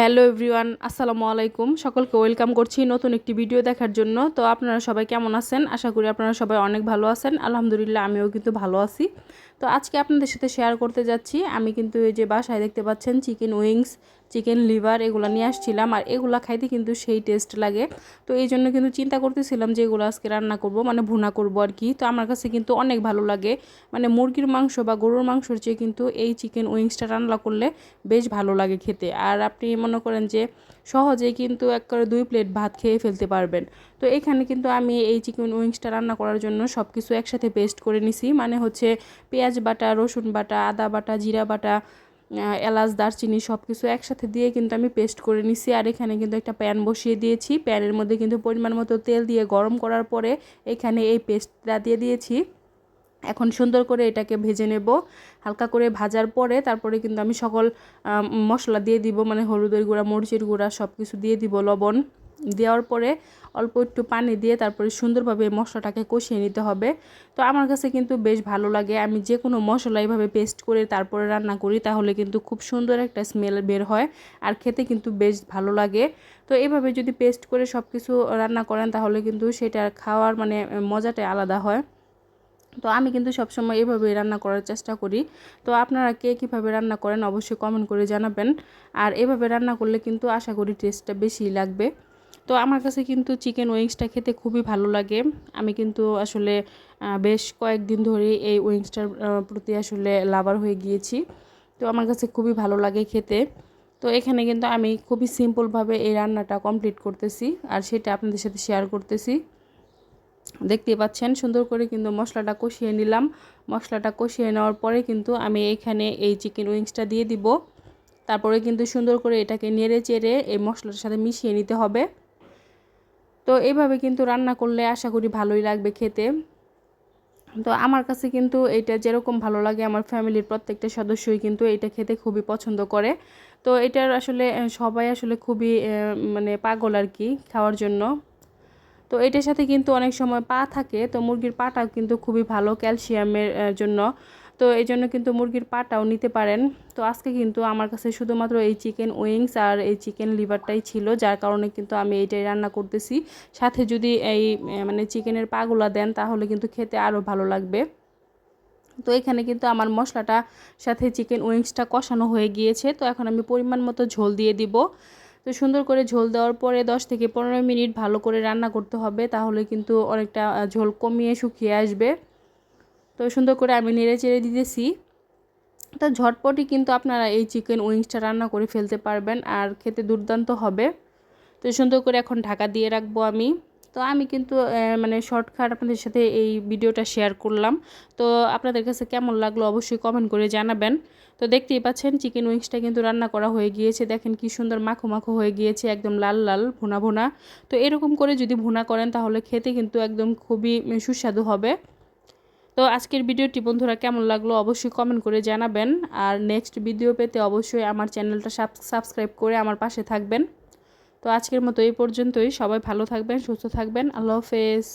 Hello everyone, আসসালামু আলাইকুম। সকলকে ওয়েলকাম করছি নতুন একটি ভিডিও দেখার জন্য। তো আপনারা সবাই কেমন আছেন? আশা করি আপনারা সবাই অনেক ভালো আছেন। আলহামদুলিল্লাহ, আমিও কিন্তু ভালো আছি। তো আজকে আপনাদের সাথে শেয়ার করতে যাচ্ছি। আমি কিন্তু এই যে বাসায় দেখতে পাচ্ছেন চিকেন উইংস চিকেন লিভার এগুলো নিয়ে আসছিলাম আর এগুলা খাইতে কিন্তু সেই টেস্ট লাগে। তো এই জন্য কিন্তু চিন্তা করতেছিলাম যে এগুলো আজকে রান্না করব মানে ভুনা করব আর কি। তো আমার কাছে কিন্তু অনেক ভালো লাগে। মানে মুরগির মাংস বা গরুর মাংসর চেয়ে কিন্তু এই চিকেন উইংসটা রান্না করলে বেশ ভালো লাগে খেতে। আর আপনি মনে করেন যে সহজেই কিন্তু এক করে দুই প্লেট ভাত খেয়ে ফেলতে পারবেন। তো এখানে কিন্তু আমি এই চিকেন উইংসটা রান্না করার জন্য সব কিছু একসাথে পেস্ট করে নিছি। মানে হচ্ছে পেঁয়াজ বাটা, রসুন বাটা, আদা বাটা, জিরা বাটা এলাচ, দারচিনি সব কিছু একসাথে দিয়ে কিন্তু আমি পেস্ট করে নিছি। আর এখানে কিন্তু একটা প্যান বসিয়ে দিয়েছি। প্যানের মধ্যে কিন্তু পরিমাণ মতো তেল দিয়ে গরম করার পরে এখানে এই পেস্টটা দিয়ে দিয়েছি। এখন সুন্দর করে এটাকে ভেজে নেব। হালকা করে ভাজার পরে তারপরে কিন্তু আমি সকল মশলা দিয়ে দিব। মানে হলুদের গুঁড়া, মরিচের গুঁড়া সব কিছু দিয়ে দিব লবণ। দেওয়ার পরে অল্প একটু পানি দিয়ে তারপরে সুন্দরভাবে মশলাটাকে কষিয়ে নিতে হবে। তো আমার কাছে কিন্তু বেশ ভালো লাগে। আমি যে কোনো মশলা এইভাবে পেস্ট করে তারপরে রান্না করি, তাহলে কিন্তু খুব সুন্দর একটা স্মেল বের হয় আর খেতে কিন্তু বেশ ভালো লাগে। তো এইভাবে যদি পেস্ট করে সব কিছু রান্না করেন, তাহলে কিন্তু সেটা খাওয়ার মানে মজাটাই আলাদা হয়। তো আমি কিন্তু সবসময় এভাবেই রান্না করার চেষ্টা করি। তো আপনারা কে কীভাবে রান্না করেন অবশ্যই কমেন্ট করে জানাবেন। আর এভাবে রান্না করলে কিন্তু আশা করি টেস্টটা বেশি লাগবে। তো আমার কাছে কিন্তু চিকেন উইংসটা খেতে খুবই ভালো লাগে। আমি কিন্তু আসলে বেশ কয়েকদিন ধরে এই উইংসটার প্রতি আসলে লাভার হয়ে গিয়েছি। তো আমার কাছে খুবই ভালো লাগে খেতে। তো এখানে কিন্তু আমি খুবই সিম্পলভাবে এই রান্নাটা কমপ্লিট করতেছি আর সেটা আপনাদের সাথে শেয়ার করতেছি। দেখতে পাচ্ছেন, সুন্দর করে কিন্তু মশলাটা কষিয়ে নিলাম। মশলাটা কষিয়ে নেওয়ার পরে কিন্তু আমি এইখানে এই চিকেন উইংসটা দিয়ে দিব। তারপরে কিন্তু সুন্দর করে এটাকে নেড়ে চেড়ে এই মশলাটার সাথে মিশিয়ে নিতে হবে। তো এইভাবে কিন্তু রান্না করলে আশা করি ভালোই লাগবে খেতে। তো আমার কাছে কিন্তু এটা যেরকম ভালো লাগে, আমার ফ্যামিলির প্রত্যেকটা সদস্যই কিন্তু এটা খেতে খুবই পছন্দ করে। তো এটার আসলে সবাই আসলে খুবই মানে পাগল আর কি খাওয়ার জন্য। তো এটার সাথে কিন্তু অনেক সময় পা থাকে, তো মুরগির পাটাও কিন্তু খুবই ভালো ক্যালসিয়ামের জন্য। তো এই জন্য কিন্তু মুরগির পাটাও নিতে পারেন। তো আজকে কিন্তু আমার কাছে শুধুমাত্র এই চিকেন উইংস আর এই চিকেন লিভারটাই ছিল, যার কারণে কিন্তু আমি এইটাই রান্না করতেছি। সাথে যদি এই মানে চিকেনের পাগুলা দেন, তাহলে কিন্তু খেতে আরও ভালো লাগবে। তো এখানে কিন্তু আমার মশলাটা, সাথে চিকেন উইংসটা কষানো হয়ে গিয়েছে। তো এখন আমি পরিমাণ মতো ঝোল দিয়ে দিব। তো সুন্দর করে ঝোল দেওয়ার পরে 10 থেকে পনেরো মিনিট ভালো করে রান্না করতে হবে, তাহলে কিন্তু অনেকটা ঝোল কমিয়ে শুকিয়ে আসবে। তো সুন্দর করে আমি নেড়ে চেড়ে দিতেছি। তো ঝটপটই কিন্তু আপনারা এই চিকেন উইংসটা রান্না করে ফেলতে পারবেন আর খেতে দুর্দান্ত হবে। তো সুন্দর করে এখন ঢাকা দিয়ে রাখব আমি। তো আমি কিন্তু মানে শর্টকাট আপনাদের সাথে এই ভিডিওটা শেয়ার করলাম। তো আপনাদের কাছে কেমন লাগল অবশ্যই কমেন্ট করে জানাবেন। তো দেখতেই পাচ্ছেন চিকেন উইংসটা কিন্তু রান্না করা হয়ে গিয়েছে। দেখেন কি সুন্দর মাখো মাখো হয়ে গিয়েছে, একদম লাল লাল, ভুনা ভুনা। তো এরকম করে যদি ভুনা করেন তাহলে খেতে কিন্তু একদম খুবই সুস্বাদু হবে। তো আজকের ভিডিওটি বন্ধুরা কেমন লাগল অবশ্যই কমেন্ট করে জানাবেন। আর নেক্সট ভিডিও পেতে অবশ্যই আমার চ্যানেলটা সাবস্ক্রাইব করে আমার পাশে থাকবেন। তো আজকের মতো এই পর্যন্তই। সবাই ভালো থাকবেন, সুস্থ থাকবেন। আল্লাহ হাফেজ।